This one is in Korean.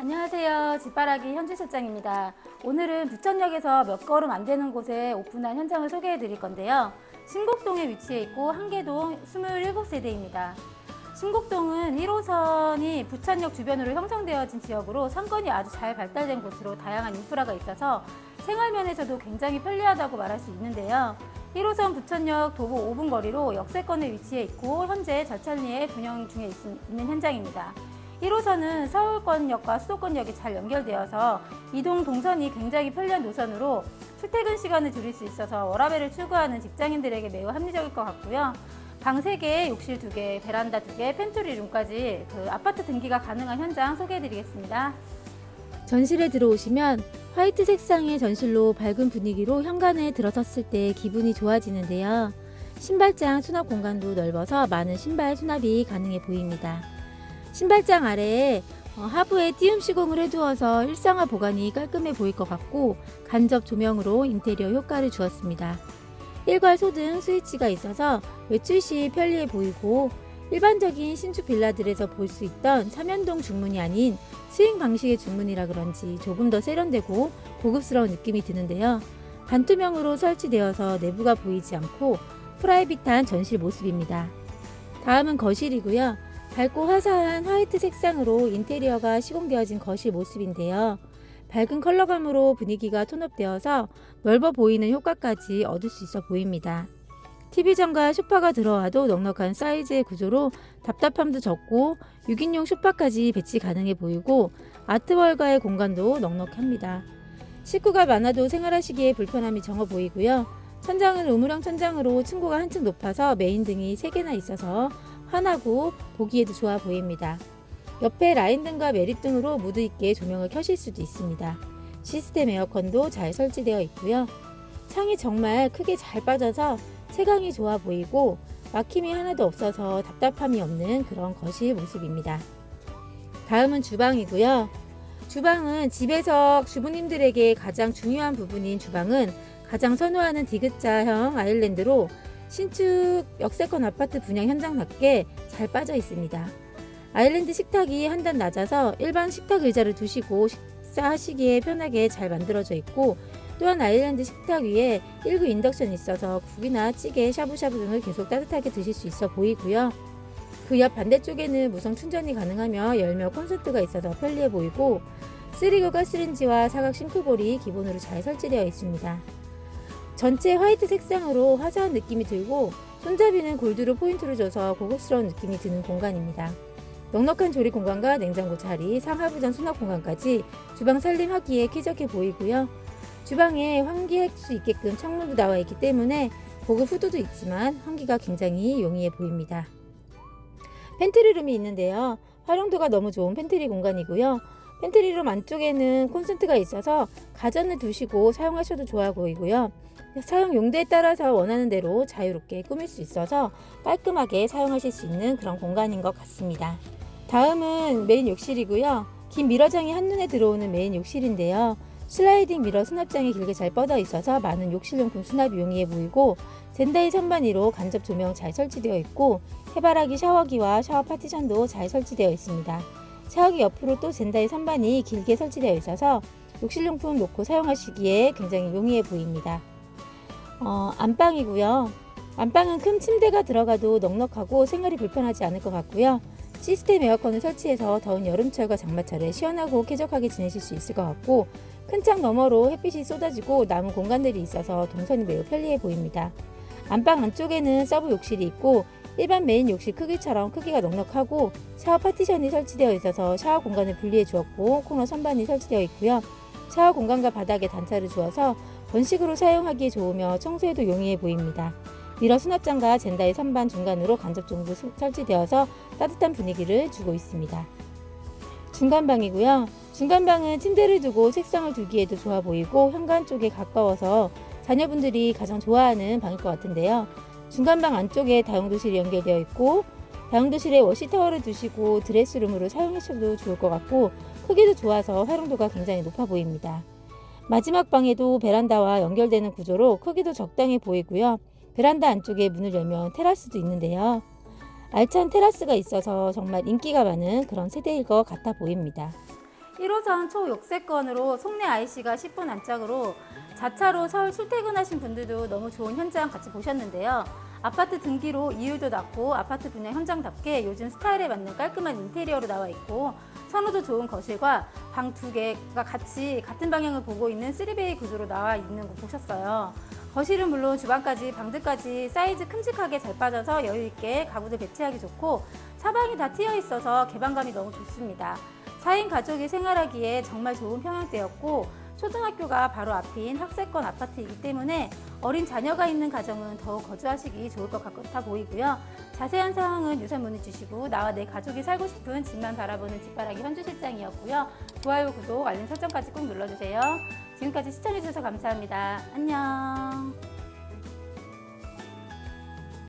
안녕하세요. 집바라기 현지 실장입니다. 오늘은 부천역에서 몇 걸음 안 되는 곳에 오픈한 현장을 소개해 드릴 건데요. 신곡동에 위치해 있고 한계동 27세대입니다. 신곡동은 1호선이 부천역 주변으로 형성되어진 지역으로 상권이 아주 잘 발달된 곳으로 다양한 인프라가 있어서 생활면에서도 굉장히 편리하다고 말할 수 있는데요. 1호선 부천역 도보 5분 거리로 역세권에 위치해 있고 현재 절찬리에 분영 중에 있, 있는 현장입니다. 1호선은 서울권역과 수도권역이 잘 연결되어서 이동 동선이 굉장히 편리한 노선으로 출퇴근 시간을 줄일 수 있어서 워라밸을 추구하는 직장인들에게 매우 합리적일 것 같고요. 방 3개, 욕실 2개, 베란다 2개, 펜트리 룸까지 그 아파트 등기가 가능한 현장 소개해 드리겠습니다. 전실에 들어오시면 화이트 색상의 전실로 밝은 분위기로 현관에 들어섰을 때 기분이 좋아지는데요. 신발장 수납 공간도 넓어서 많은 신발 수납이 가능해 보입니다. 신발장 아래에 어, 하부에 띄움 시공을 해두어서 일상화 보관이 깔끔해 보일 것 같고 간접 조명으로 인테리어 효과를 주었습니다. 일괄 소등 스위치가 있어서 외출 시 편리해 보이고 일반적인 신축 빌라들에서 볼 수 있던 삼연동 중문이 아닌 스윙 방식의 중문이라 그런지 조금 더 세련되고 고급스러운 느낌이 드는데요. 반투명으로 설치되어서 내부가 보이지 않고 프라이빗한 전실 모습입니다. 다음은 거실이고요. 밝고 화사한 화이트 색상으로 인테리어가 시공되어진 거실 모습인데요. 밝은 컬러감으로 분위기가 톤업되어서 넓어 보이는 효과까지 얻을 수 있어 보입니다. TV전과 소파가 들어와도 넉넉한 사이즈의 구조로 답답함도 적고 6인용 소파까지 배치 가능해 보이고 아트월과의 공간도 넉넉합니다. 식구가 많아도 생활하시기에 불편함이 적어 보이고요. 천장은 우물형 천장으로 층고가 한층 높아서 메인 등이 3개나 있어서 환하고 보기에도 좋아 보입니다. 옆에 라인 등과 매립 등으로 무드 있게 조명을 켜실 수도 있습니다. 시스템 에어컨도 잘 설치되어 있고요. 창이 정말 크게 잘 빠져서 채광이 좋아 보이고 막힘이 하나도 없어서 답답함이 없는 그런 거실 모습입니다. 다음은 주방이고요. 주방은 집에서 주부님들에게 가장 중요한 부분인 주방은 가장 선호하는 디귿자형 아일랜드로 신축 역세권 아파트 분양 현장답게 잘 빠져 있습니다. 아일랜드 식탁이 한 단 낮아서 일반 식탁 의자를 두시고 식사하시기에 편하게 잘 만들어져 있고 또한 아일랜드 식탁 위에 1구 인덕션이 있어서 국이나 찌개, 샤브샤브 등을 계속 따뜻하게 드실 수 있어 보이고요. 그 옆 반대쪽에는 무선 충전이 가능하며 열며 콘센트가 있어서 편리해 보이고 3구 가스렌지와 사각 싱크볼이 기본으로 잘 설치되어 있습니다. 전체 화이트 색상으로 화사한 느낌이 들고 손잡이는 골드로 포인트를 줘서 고급스러운 느낌이 드는 공간입니다. 넉넉한 조리 공간과 냉장고 자리, 상하부전 수납 공간까지 주방 살림하기에 쾌적해 보이고요. 주방에 환기할 수 있게끔 창문도 나와 있기 때문에 고급 후드도 있지만 환기가 굉장히 용이해 보입니다. 팬트리룸이 있는데요. 활용도가 너무 좋은 팬트리 공간이고요. 팬트리룸 안쪽에는 콘센트가 있어서 가전을 두시고 사용하셔도 좋아 보이고요. 사용 용도에 따라서 원하는 대로 자유롭게 꾸밀 수 있어서 깔끔하게 사용하실 수 있는 그런 공간인 것 같습니다. 다음은 메인 욕실이고요. 긴 미러장이 한눈에 들어오는 메인 욕실인데요. 슬라이딩 미러 수납장이 길게 잘 뻗어 있어서 많은 욕실용품 수납이 용이해 보이고 젠다이 선반위로 간접 조명 잘 설치되어 있고 해바라기 샤워기와 샤워 파티션도 잘 설치되어 있습니다. 샤워기 옆으로 또 젠다이 선반이 길게 설치되어 있어서 욕실용품 놓고 사용하시기에 굉장히 용이해 보입니다. 어, 안방이고요. 안방은 큰 침대가 들어가도 넉넉하고 생활이 불편하지 않을 것 같고요. 시스템 에어컨을 설치해서 더운 여름철과 장마철에 시원하고 쾌적하게 지내실 수 있을 것 같고 큰 창 너머로 햇빛이 쏟아지고 남은 공간들이 있어서 동선이 매우 편리해 보입니다. 안방 안쪽에는 서브 욕실이 있고 일반 메인 욕실 크기처럼 크기가 넉넉하고 샤워 파티션이 설치되어 있어서 샤워 공간을 분리해 주었고 코너 선반이 설치되어 있고요. 샤워 공간과 바닥에 단차를 주어서 번식으로 사용하기에 좋으며 청소에도 용이해 보입니다. 미러 수납장과 젠다의 선반 중간으로 간접 종도 설치되어서 따뜻한 분위기를 주고 있습니다. 중간방이고요. 중간방은 침대를 두고 책상을 두기에도 좋아 보이고 현관 쪽에 가까워서 자녀분들이 가장 좋아하는 방일 것 같은데요. 중간방 안쪽에 다용도실이 연결되어 있고 다용도실에 워시타워를 두시고 드레스룸으로 사용하셔도 좋을 것 같고 크기도 좋아서 활용도가 굉장히 높아 보입니다. 마지막 방에도 베란다와 연결되는 구조로 크기도 적당해 보이고요. 베란다 안쪽에 문을 열면 테라스도 있는데요. 알찬 테라스가 있어서 정말 인기가 많은 그런 세대일 것 같아 보입니다. 1호선 초욕세권으로 송내 IC가 10분 안짝으로 자차로 서울 출퇴근하신 분들도 너무 좋은 현장 같이 보셨는데요. 아파트 등기로 이율도 낮고 아파트 분양 현장답게 요즘 스타일에 맞는 깔끔한 인테리어로 나와 있고 선호도 좋은 거실과 방 두 개가 같이 같은 방향을 보고 있는 3베이 구조로 나와 있는 거 보셨어요. 거실은 물론 주방까지 방들까지 사이즈 큼직하게 잘 빠져서 여유 있게 가구들 배치하기 좋고 사방이 다 트여 있어서 개방감이 너무 좋습니다. 4인 가족이 생활하기에 정말 좋은 평형대였고 초등학교가 바로 앞인 학세권 아파트이기 때문에 어린 자녀가 있는 가정은 더욱 거주하시기 좋을 것 같아 보이고요. 자세한 사항은 유선 문의 주시고 나와 내 가족이 살고 싶은 집만 바라보는 집바라기 현주 실장이었고요. 좋아요, 구독, 알림 설정까지 꼭 눌러주세요. 지금까지 시청해주셔서 감사합니다. 안녕.